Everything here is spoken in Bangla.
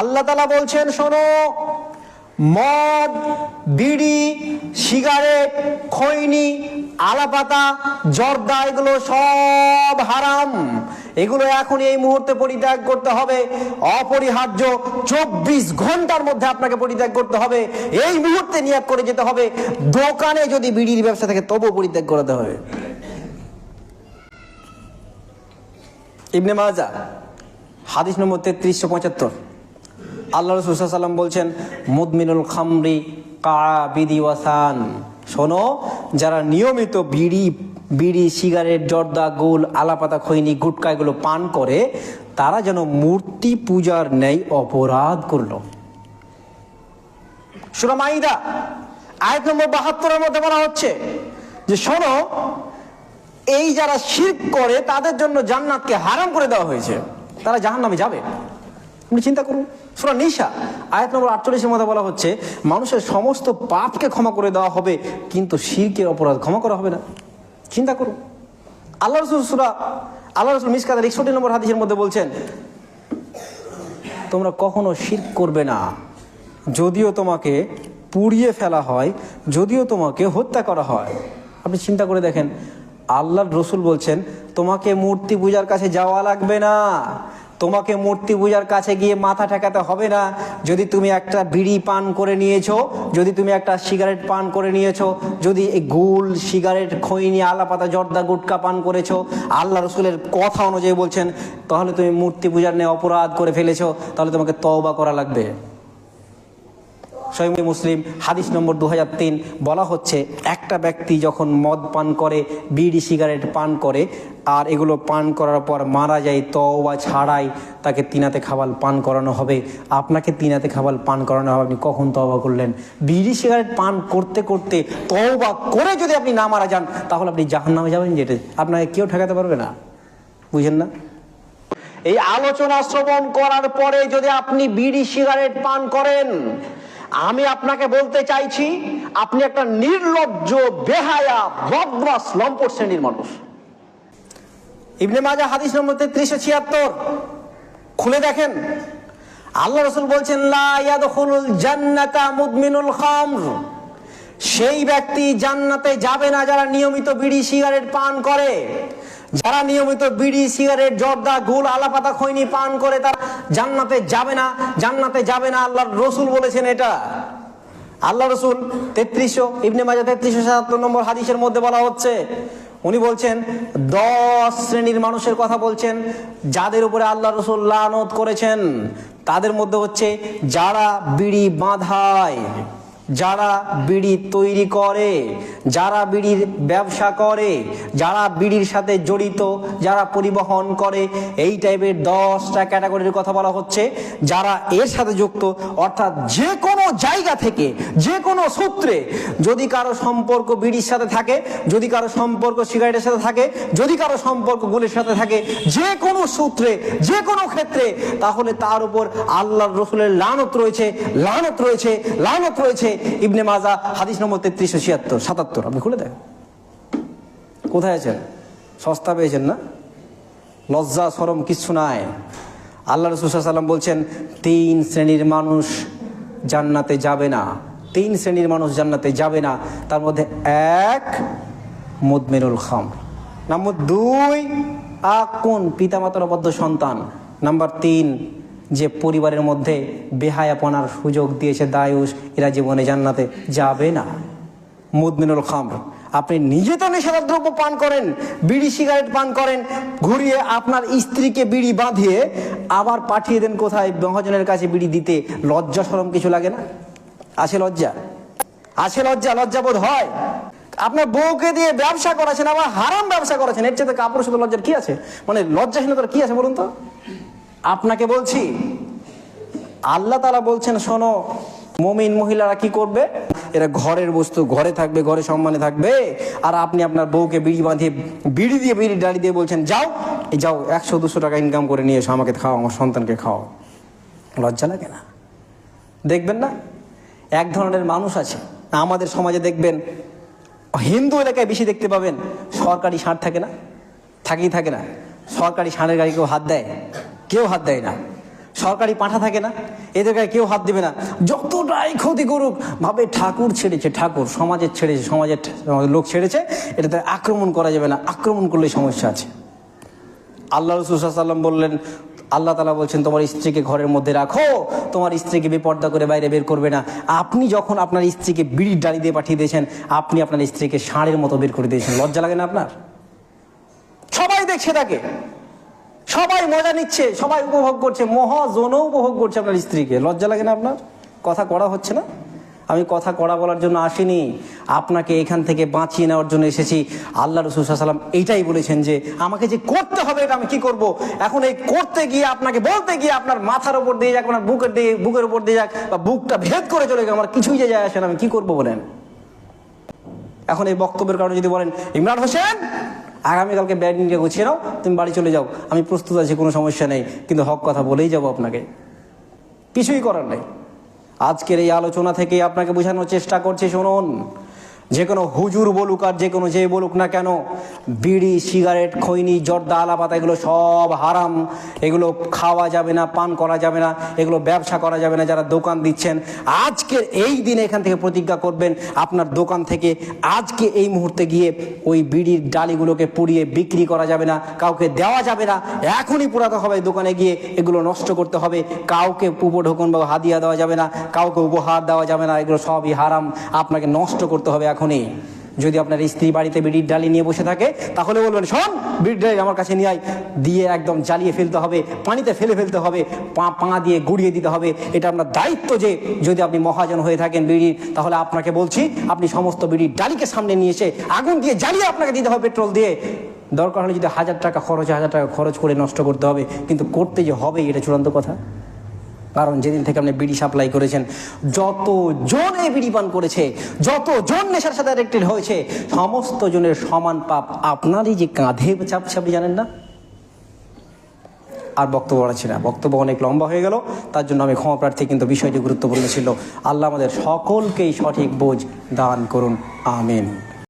আল্লাহ তালা বলছেন, শোনো, মদ, বিড়ি, সিগারেট, খৈনি, আলাপাতা, জর্দা, এগুলো সব হারাম। এগুলো এখন এই মুহূর্তে পরিত্যাগ করতে হবে। অপরিহার্য চব্বিশ ঘণ্টার মধ্যে আপনাকে পরিত্যাগ করতে হবে। এই মুহূর্তে নিয়োগ করে যেতে হবে। দোকানে যদি বিড়ির ব্যবসা থাকে, তবুও পরিত্যাগ করাতে হবে। ইবনে মাজা হাদিস নম্বর তেত্রিশশো পঁচাত্তর। আল্লাহ রসুল সাল্লাম বলছেন, মুদমিনুল খামরি কাবিদি ওয়াসান। শোনো, যারা নিয়মিত বিড়ি বিড়ি, সিগারেট, জর্দা, গোল, আলাপাতা, খৈনি, গুটকা এগুলো পান করে, তারা যেন মূর্তি পূজার ন্যায় অপরাধ করল। সুরা মাইদা আয়াত নম্বর বাহাত্তরের মধ্যে বলা হচ্ছে যে, শোনো, এই যারা শিরক করে, তাদের জন্য জান্নাতকে হারাম করে দেওয়া হয়েছে। তারা জাহান্নামে যাবে। আপনি চিন্তা করুন সুরা নিশা আয়াত নম্বর আটচল্লিশের মধ্যে বলা হচ্ছে, মানুষের সমস্ত পাপকে ক্ষমা করে দেওয়া হবে, কিন্তু শিরকের অপরাধ ক্ষমা করা হবে না। চিন্তা করুন। আল্লাহ রসুল সুরা, আল্লাহ রসুল মিসকাদের একষট্টি নম্বর হাদিসের মধ্যে বলছেন, তোমরা কখনো শিরক করবে না। যদিও তোমাকে পুড়িয়ে ফেলা হয়, যদিও তোমাকে হত্যা করা হয়। আপনি চিন্তা করে দেখেন, আল্লাহর রসুল বলছেন, তোমাকে মূর্তি পূজার কাছে যাওয়া লাগবে না। তোমাকে মূর্তি পূজার কাছে গিয়ে মাথা ঠেকাতে হবে না। যদি তুমি একটা বিড়ি পান করে নিয়েছো, যদি তুমি একটা সিগারেট পান করে নিয়েছো, যদি গুল সিগারেট, খৈনি, আলাপাতা, জর্দা, গুটকা পান করেছ, আল্লাহ রসুলের কথা অনুযায়ী বলছেন, তাহলে তুমি মূর্তি পূজার নিয়ে অপরাধ করে ফেলেছো, তাহলে তোমাকে তওবা করা লাগবে। সৈমি মুসলিম হাদিস নম্বর দু বলা হচ্ছে, একটা ব্যক্তি যখন মদ পান করে, বিড়ি, সিগারেট পান করে, আর এগুলো পান করার পর মারা যায়, তওবা ছাড়াই তাকে তিনাতে খাবাল পান করানো হবে। আপনাকে তিনাতে খাবাল পান করানো হবে, আপনি কখন তওবা করলেন? বিড়ি, সিগারেট পান করতে করতে তওবা করে যদি আপনি না মারা যান, তাহলে আপনি জাহান্নামে যাবেন যেটা আপনাকে কেউ ঠেকাতে পারবে না। বুঝেন না? এই আলোচনা শ্রবণ করার পরে যদি আপনি বিড়ি, সিগারেট পান করেন আমি আপনাকে বলতে চাইছি, আপনি একটা নির্লজ্জ, বেহায়া বদমাস লম্পট শ্রেণির মানুষ। ইবনে মাজা হাদিস নম্বর তেত্রিশশো ছিয়াত্তর। খুলে দেখেন। আল্লাহ রসুল বলছেন মুদমিনুল খামর। সেই ব্যক্তি জান্নাতে যাবে না যারা নিয়মিত বিড়ি, সিগারেট পান করে। যারা নিয়মিত বিড়ি, সিগারেট, জর্দা গুল আলাপাতা, খৈনি পান করে তার জান্নাতে যাবে না, জান্নাতে যাবে না, আল্লাহর রসুল বলেছেন এটা। আল্লাহ রসুল তেত্রিশশো, ইবনে মাজা তেত্রিশশো সাতাত্তর নম্বর হাদিসের মধ্যে বলা হচ্ছে, উনি বলছেন, দশ শ্রেণির মানুষের কথা বলছেন, যাদের উপরে আল্লাহ রসুল লানত করেছেন, তাদের মধ্যে হচ্ছে যারা বিড়ি বাঁধায়। যারা বিড়ি তৈরি করে, যারা বিড়ির ব্যবসা করে, যারা বিড়ির সাথে জড়িত, যারা পরিবহন করে, এই টাইপের দশটা ক্যাটাগরির কথা বলা হচ্ছে। যারা এর সাথে যুক্ত, অর্থাৎ যে কোনো জায়গা থেকে, যে কোনো সূত্রে, যদি কারও সম্পর্ক বিড়ির সাথে থাকে, যদি কারও সম্পর্ক সিগারেটের সাথে থাকে, যদি কারও সম্পর্ক গুলির সাথে থাকে, যে কোনো সূত্রে, যে কোনো ক্ষেত্রে, তাহলে তার উপর আল্লাহ রসুলের লানত রয়েছে লানত রয়েছে লানত রয়েছে ইবনে মাজা, হাদিস নম্বর তেত্রিশশো ছিয়াত্তর, সাতাত্তর। আপনি খুলে দেন কোথায় আছেন? সস্তা পেয়েছেন না? লজ্জা, সরম কিচ্ছু নাই। আল্লাহ রসুল বলছেন, তিন শ্রেণির মানুষ জান্নাতে যাবে না। তিন শ্রেণির মানুষ জান্নাতে যাবে না। তার মধ্যে এক মুদমিনুল খাম নাম্বার দুই, আকুন, পিতামাতার অবদ্ধ সন্তান। নাম্বার তিন যে পরিবারের মধ্যে বেহায়াপনার সুযোগ দিয়েছে দায়ুষ, এরা জীবনে জান্নাতে যাবে না। মুদমিনুল খামর, আপনি নিজে তো নেশাদার দ্রব্য পান করেন, বিড়ি সিগারেট পান করেন, ঘুরিয়ে আপনার স্ত্রীকে বিড়ি বাঁধিয়ে আবার পাঠিয়ে দেন কোথায়? মহাজনের কাছে বিড়ি দিতে লজ্জা সরম কিছু লাগে না? আছে লজ্জা? আছে লজ্জা লজ্জাবোধ হয়? আপনার বউকে দিয়ে ব্যবসা করাছেন, আবার হারাম ব্যবসা করেছেন, এর চেয়ে কাপড় শুধু লজ্জার কি আছে? মানে লজ্জাহীনতার কি আছে বলুন তো? আপনাকে বলছি, আল্লাহ তালা বলছেন, শোনো, মমিন মহিলারা কি করবে? এরা ঘরের বস্তু, ঘরে থাকবে, ঘরে সম্মানে থাকবে। আর আপনি আপনার বউকে বিড়ি বাঁধিয়ে, বিড়ি দিয়ে বিড়ি ডাড়ি দিয়ে বলছেন, যাও, এই যাও, একশো, দুশো টাকা ইনকাম করে নিয়ে এসো, আমাকে খাও আমার সন্তানকে খাও লজ্জা লাগে না? দেখবেন না? এক ধরনের মানুষ আছে, আমাদের সমাজে দেখবেন, হিন্দু এলাকায় বেশি দেখতে পাবেন, সরকারি ষাঁড় থাকে না? থাকেই থাকে না। সরকারি ষাঁড়ের গাড়ি কেউ হাত দেয়? কেউ হাত দেয় না। সরকারি পাঠা থাকে না, এদের গায়ে কেউ হাত দেবে না। যতটাই ক্ষতি করুক, ভাবে ঠাকুর ছেড়েছে, ঠাকুর, সমাজের ছেড়েছে, সমাজের লোক ছেড়েছে, এটাতে আক্রমণ করা যাবে না। আক্রমণ করলে সমস্যা আছে। আল্লাহ রসুল্লাম বললেন, আল্লাহ তালা বলছেন, তোমার স্ত্রীকে ঘরের মধ্যে রাখো। তোমার স্ত্রীকে বেপর্দা করে বাইরে বের করবে না। আপনি যখন আপনার স্ত্রীকে বিড়ির ডালি দিয়ে পাঠিয়ে দিয়েছেন, আপনি আপনার স্ত্রীকে ষাঁড়ের মতো বের করে দিয়েছেন। লজ্জা লাগে না আপনার? সবাই দেখছে তাকে। সবাই মজা নিচ্ছে, সবাই উপভোগ করছে, মহাজনও উপভোগ করছে আপনার স্ত্রীকে। লজ্জা লাগে না আপনার? কথা করা হচ্ছে না? আমি কথা কড়া বলার জন্য আসিনি, আপনাকে এখান থেকে বাঁচিয়ে নেওয়ার জন্য এসেছি। আল্লাহ রসুল সাল্লাম এইটাই বলেছেন যে, আমাকে যে করতে হবে এটা আমি কি করব? এখন এই করতে গিয়ে, আপনাকে বলতে গিয়ে আপনার মাথার উপর দিয়ে যাক, আপনার বুকের দিয়ে, বুকের উপর দিয়ে যাক, বা বুকটা ভেদ করে চলে গেল আমার কিছুই যে যায় আসে না, আমি কি করব বলেন? এখন এই বক্তব্যের কারণে যদি বলেন, ইমরান হোসেন! আগামীকালকে ব্যাট নিয়ে গুছিয়ে নাও, তুমি বাড়ি চলে যাও। আমি প্রস্তুত আছি, কোনো সমস্যা নেই, কিন্তু হক কথা বলেই যাব আপনাকে। কিছুই করার নেই। আজকের এই আলোচনা থেকে আপনাকে বোঝানোর চেষ্টা করছি, শুনুন। যে কোনো হুজুর বলুক আর যে কোনো যে বলুক না কেন, বিড়ি, সিগারেট, খৈনি, জর্দা, আলাপাতা, এগুলো সব হারাম। এগুলো খাওয়া যাবে না, পান করা যাবে না, এগুলো ব্যবসা করা যাবে না, যারা দোকান দিচ্ছেন। আজকের এই দিনে এখান থেকে প্রতিজ্ঞা করবেন, আপনার দোকান থেকে আজকে এই মুহূর্তে গিয়ে ওই বিড়ির ডালিগুলোকে পুড়িয়ে বিক্রি করা যাবে না, কাউকে দেওয়া যাবে না। এখনই পুরাতে হবে দোকানে গিয়ে এগুলো নষ্ট করতে হবে। কাউকে উপঢোকন বা হাদিয়া দেওয়া যাবে না, কাউকে উপহার দেওয়া যাবে না, এগুলো সবই হারাম। আপনাকে নষ্ট করতে হবে এখনই। যদি আপনার স্ত্রী বাড়িতে বিড়ির ডালি নিয়ে বসে থাকে, তাহলে বলবেন, শোন বিড়ির ডালি আমার কাছে নিয়ে দিয়ে একদম জ্বালিয়ে ফেলতে হবে, পানিতে ফেলে ফেলতে হবে, পা পা দিয়ে গুড়িয়ে দিতে হবে। এটা আপনার দায়িত্ব যে, যদি আপনি মহাজন হয়ে থাকেন বিড়ির, তাহলে আপনাকে বলছি, আপনি সমস্ত বিড়ির ডালিকে সামনে নিয়ে এসে আগুন দিয়ে জ্বালিয়ে আপনাকে দিতে হবে পেট্রোল দিয়ে। দরকার হলে যদি হাজার টাকা খরচ হাজার টাকা খরচ করে নষ্ট করতে হবে, কিন্তু করতে যে হবে, এটা চূড়ান্ত কথা। কারণ যেদিন থেকে আপনি বিড়ি সাপ্লাই করেছেন যত জন এই বিড়ি পান করেছে যত জন নেশার সাথে অ্যাডিক্টেড হয়েছে সমস্ত জনের সমান পাপ আপনারই যে কাঁধে চাপছে, আপনি জানেন না? আর বক্তব্য বাড়াচ্ছি না। বক্তব্য অনেক লম্বা হয়ে গেল, তার জন্য আমি ক্ষমা প্রার্থী, কিন্তু বিষয়টি গুরুত্বপূর্ণ ছিল। আল্লাহ আমাদের সকলকেই সঠিক বোঝ দান করুন। আমিন।